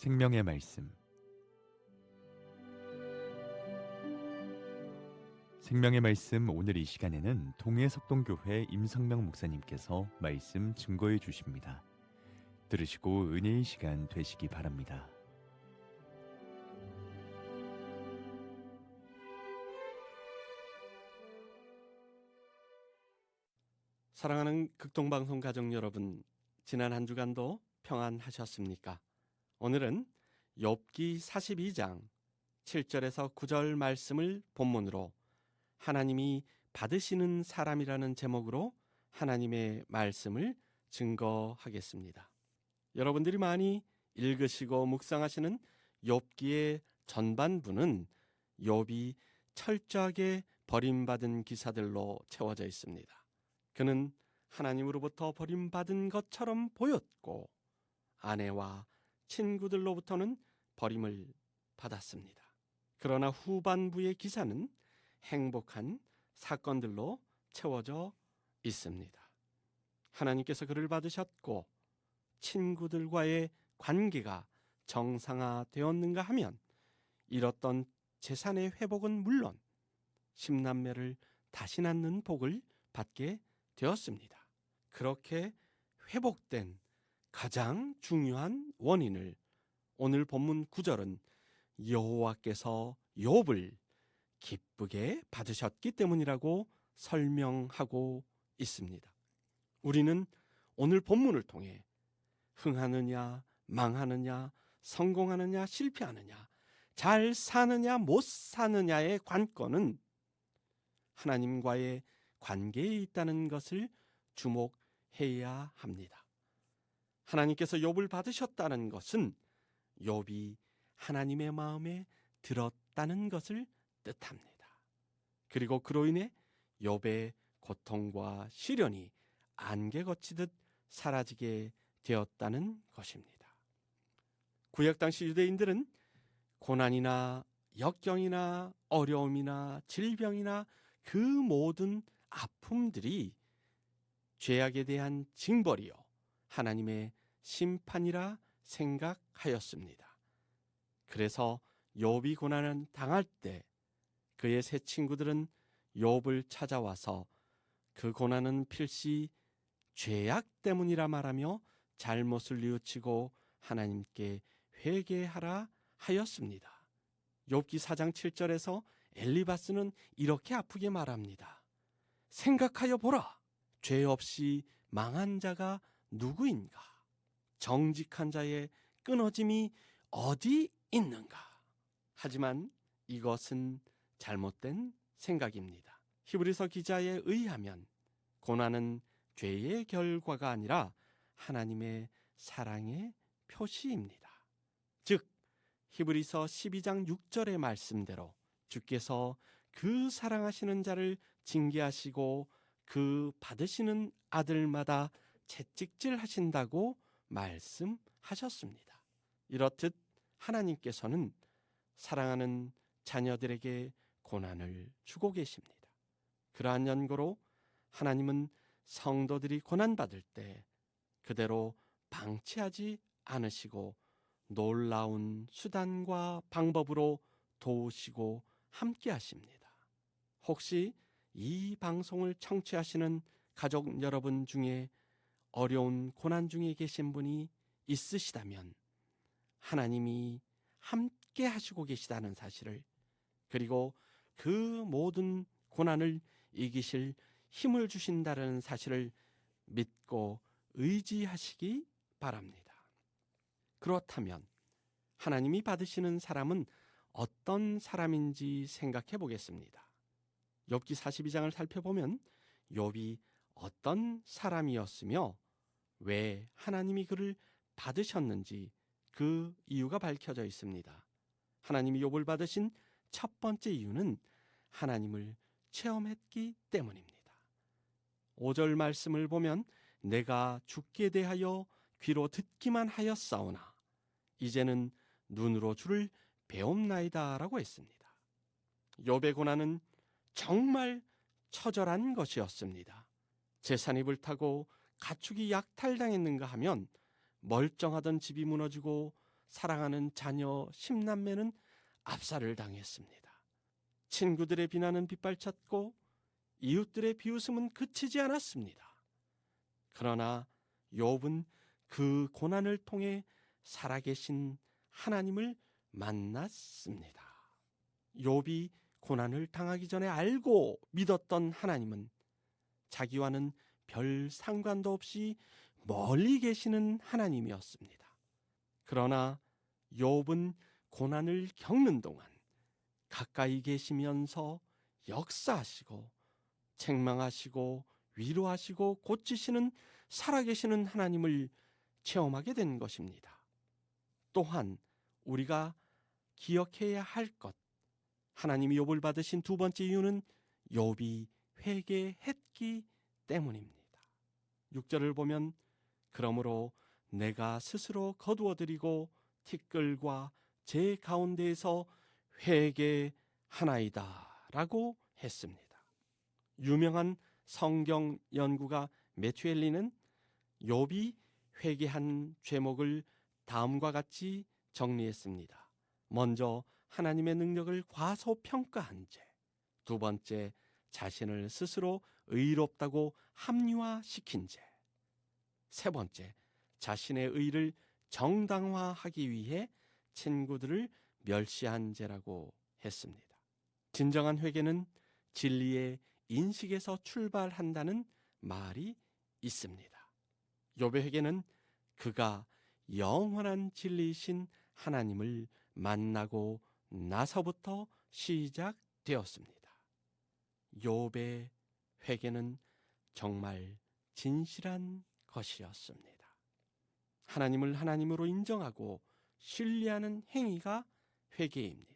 생명의 말씀 생명의 말씀 오늘 이 시간에는 동해석동교회 임성명 목사님께서 말씀 증거해 주십니다. 들으시고 은혜의 시간 되시기 바랍니다. 사랑하는 극동방송 가족 여러분, 지난 한 주간도 평안하셨습니까? 오늘은 욥기 42장 7절에서 9절 말씀을 본문으로 하나님이 받으시는 사람이라는 제목으로 하나님의 말씀을 증거하겠습니다. 여러분들이 많이 읽으시고 묵상하시는 욥기의 전반부는 욥이 철저하게 버림받은 기사들로 채워져 있습니다. 그는 하나님으로부터 버림받은 것처럼 보였고 아내와 친구들로부터는 버림을 받았습니다. 그러나 후반부의 기사는 행복한 사건들로 채워져 있습니다. 하나님께서 그를 받으셨고 친구들과의 관계가 정상화되었는가 하면 잃었던 재산의 회복은 물론 십남매를 다시 낳는 복을 받게 되었습니다. 그렇게 회복된 가장 중요한 원인을 오늘 본문 9절은 여호와께서 욥을 기쁘게 받으셨기 때문이라고 설명하고 있습니다. 우리는 오늘 본문을 통해 흥하느냐, 망하느냐, 성공하느냐, 실패하느냐, 잘 사느냐, 못 사느냐의 관건은 하나님과의 관계에 있다는 것을 주목해야 합니다. 하나님께서 욥을 받으셨다는 것은 욥이 하나님의 마음에 들었다는 것을 뜻합니다. 그리고 그로 인해 욥의 고통과 시련이 안개 거치듯 사라지게 되었다는 것입니다. 구약 당시 유대인들은 고난이나 역경이나 어려움이나 질병이나 그 모든 아픔들이 죄악에 대한 징벌이요 하나님의 심판이라 생각하였습니다. 그래서 욥이 고난을 당할 때 그의 세 친구들은 욥을 찾아와서 그 고난은 필시 죄악 때문이라 말하며 잘못을 뉘우치고 하나님께 회개하라 하였습니다. 욥기 4장 7절에서 엘리바스는 이렇게 아프게 말합니다. 생각하여 보라. 죄 없이 망한 자가 누구인가? 정직한 자의 끊어짐이 어디 있는가? 하지만 이것은 잘못된 생각입니다. 히브리서 기자에 의하면 고난은 죄의 결과가 아니라 하나님의 사랑의 표시입니다. 즉, 히브리서 12장 6절의 말씀대로 주께서 그 사랑하시는 자를 징계하시고 그 받으시는 아들마다 채찍질 하신다고 말씀하셨습니다. 이렇듯 하나님께서는 사랑하는 자녀들에게 고난을 주고 계십니다. 그러한 연고로 하나님은 성도들이 고난받을 때 그대로 방치하지 않으시고 놀라운 수단과 방법으로 도우시고 함께 하십니다. 혹시 이 방송을 청취하시는 가족 여러분 중에 어려운 고난 중에 계신 분이 있으시다면 하나님이 함께 하시고 계시다는 사실을 그리고 그 모든 고난을 이기실 힘을 주신다는 사실을 믿고 의지하시기 바랍니다. 그렇다면 하나님이 받으시는 사람은 어떤 사람인지 생각해 보겠습니다. 욥기 42장을 살펴보면 욥이 어떤 사람이었으며 왜 하나님이 그를 받으셨는지 그 이유가 밝혀져 있습니다. 하나님이 욥을 받으신 첫 번째 이유는 하나님을 체험했기 때문입니다. 5절 말씀을 보면 내가 죽게 대하여 귀로 듣기만 하였사오나 이제는 눈으로 주를 배움나이다라고 했습니다. 욥의 고난은 정말 처절한 것이었습니다. 재산이 불타고 가축이 약탈당했는가 하면 멀쩡하던 집이 무너지고 사랑하는 자녀 십남매는 압살을 당했습니다. 친구들의 비난은 빗발쳤고 이웃들의 비웃음은 그치지 않았습니다. 그러나 욥은 그 고난을 통해 살아계신 하나님을 만났습니다. 욥이 고난을 당하기 전에 알고 믿었던 하나님은 자기와는 별 상관도 없이 멀리 계시는 하나님이었습니다. 그러나 욥은 고난을 겪는 동안 가까이 계시면서 역사하시고 책망하시고 위로하시고 고치시는 살아계시는 하나님을 체험하게 된 것입니다. 또한 우리가 기억해야 할 것, 하나님이 욥을 받으신 두 번째 이유는 욥이 회개했기 때문입니다. 6절을 보면 그러므로 내가 스스로 거두어드리고 티끌과 제 가운데에서 회개하나이다 라고 했습니다. 유명한 성경 연구가 메튜엘리는 욥이 회개한 죄목을 다음과 같이 정리했습니다. 먼저 하나님의 능력을 과소평가한 죄. 두 번째 자신을 스스로 의롭다고 합리화시킨 죄. 세 번째 자신의 의를 정당화하기 위해 친구들을 멸시한 죄라고 했습니다. 진정한 회개는 진리의 인식에서 출발한다는 말이 있습니다. 욥의 회개는 그가 영원한 진리이신 하나님을 만나고 나서부터 시작되었습니다. 욥의 회개는 정말 진실한 것이었습니다. 하나님을 하나님으로 인정하고 신뢰하는 행위가 회개입니다.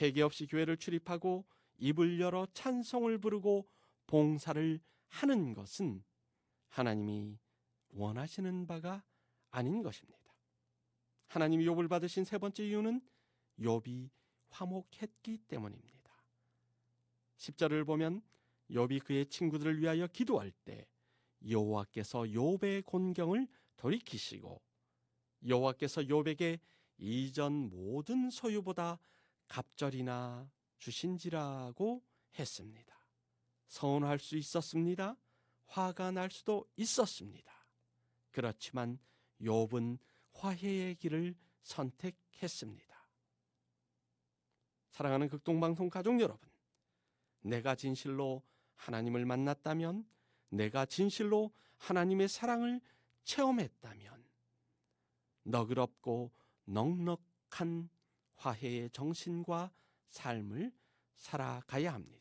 회개 없이 교회를 출입하고 입을 열어 찬송을 부르고 봉사를 하는 것은 하나님이 원하시는 바가 아닌 것입니다. 하나님이 욥을 받으신 세 번째 이유는 욥이 화목했기 때문입니다. 10절을 보면 욥이 그의 친구들을 위하여 기도할 때 여호와께서 욥의 곤경을 돌이키시고 여호와께서 욥에게 이전 모든 소유보다 갑절이나 주신지라고 했습니다. 서운할 수 있었습니다. 화가 날 수도 있었습니다. 그렇지만 욥은 화해의 길을 선택했습니다. 사랑하는 극동방송 가족 여러분, 내가 진실로 하나님을 만났다면, 내가 진실로 하나님의 사랑을 체험했다면, 너그럽고 넉넉한 화해의 정신과 삶을 살아가야 합니다.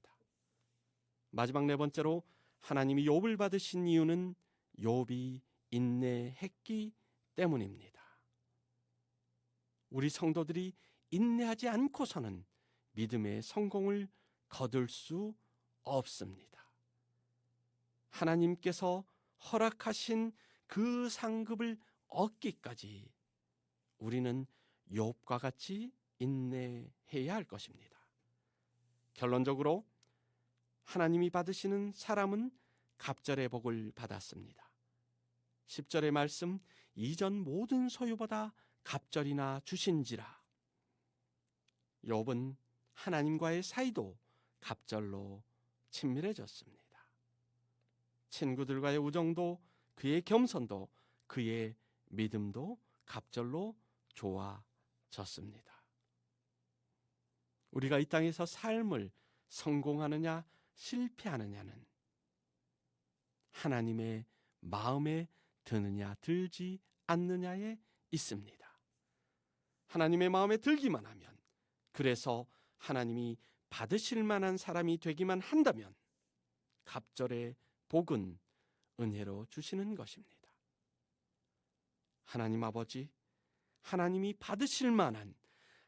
마지막 네 번째로 하나님이 욥을 받으신 이유는 욥이 인내했기 때문입니다. 우리 성도들이 인내하지 않고서는 믿음의 성공을 거둘 수 없습니다. 하나님께서 허락하신 그 상급을 얻기까지 우리는 욥과 같이 인내해야 할 것입니다. 결론적으로 하나님이 받으시는 사람은 갑절의 복을 받았습니다. 10절의 말씀 이전 모든 소유보다 갑절이나 주신지라 욥은 하나님과의 사이도 갑절로 친밀해졌습니다. 친구들과의 우정도 그의 겸손도 그의 믿음도 갑절로 좋아졌습니다. 우리가 이 땅에서 삶을 성공하느냐 실패하느냐는 하나님의 마음에 드느냐 들지 않느냐에 있습니다. 하나님의 마음에 들기만 하면 그래서 하나님이 받으실 만한 사람이 되기만 한다면 갑절의 복은 은혜로 주시는 것입니다. 하나님 아버지, 하나님이 받으실 만한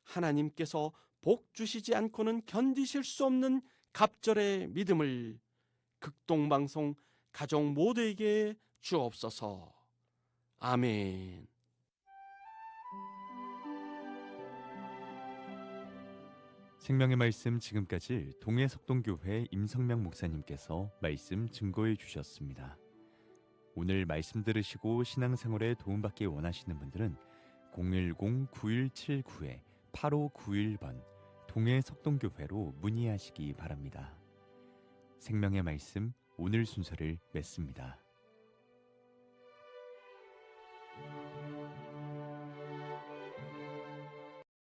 하나님께서 복 주시지 않고는 견디실 수 없는 갑절의 믿음을 극동방송 가족 모두에게 주옵소서. 아멘. 생명의 말씀 지금까지 동해석동교회 임성명 목사님께서 말씀 증거해 주셨습니다. 오늘 말씀 들으시고 신앙생활에 도움받기 원하시는 분들은 010-9179-8591번 동해석동교회로 문의하시기 바랍니다. 생명의 말씀 오늘 순서를 맺습니다.